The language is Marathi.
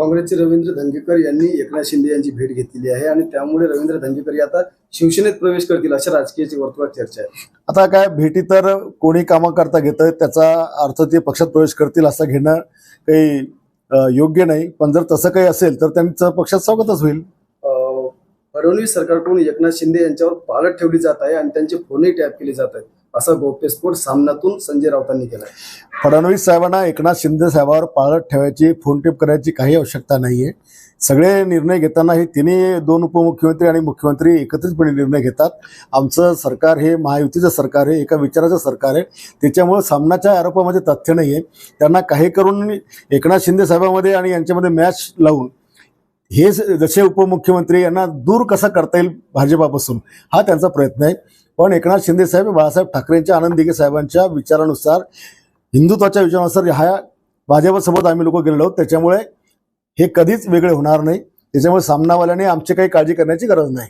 काँग्रेसचे रवींद्र धंगेकर यांनी एकनाथ शिंदे यांची भेट घेतलेली आहे आणि त्यामुळे रवींद्र धंगेकर हे आता शिवसेनेत प्रवेश करतील अशा राजकीय वर्तुळात चर्चा आहे. आता काय भेटी तर कोणी कामं करता घेतं त्याचा अर्थ ते पक्षात प्रवेश करतील असं घेणं काही योग्य नाही. पण जर तसं काही असेल तर त्यांचं पक्षात स्वागतच होईल. फडणवीस सरकारकडून एकनाथ शिंदे यांच्यावर पाळत ठेवली जात आहे आणि त्यांचे फोनही टॅप केले जात आहेत. असा गौप्यस्फोट सामन्यातून संजय राऊतांनी केला फडणवीस साहेबांना एकनाथ शिंदे साहेबावर पाळत ठेवायची फोन टेप करायची काही आवश्यकता नाहीये. सगळे निर्णय घेताना हे तिन्ही दोन उपमुख्यमंत्री आणि मुख्यमंत्री एकत्रितपणे निर्णय घेतात. आमचं सरकार हे महायुतीचं सरकार आहे एका विचाराचं सरकार आहे. त्याच्यामुळं सामनाच्या आरोपामध्ये तथ्य नाही आहे त्यांना काही करून एकनाथ शिंदे साहेबांमध्ये आणि यांच्यामध्ये मॅच लावून हे स- जसे उपमुख्यमंत्री यांना दूर कसा करता येईल भाजपापासून हा त्यांचा प्रयत्न आहे. पण एकनाथ शिंदे साहेब बाळासाहेब ठाकरेंच्या आनंद दिघे साहेबांच्या विचारानुसार हिंदुत्वाच्या विचारानुसार ह्या भाजपासोबत आम्ही लोक गेलेलो आहोत. त्याच्यामुळे हे कधीच वेगळे होणार नाही. त्याच्यामुळे सामनावाल्याने आमची काही काळजी करण्याची गरज नाही.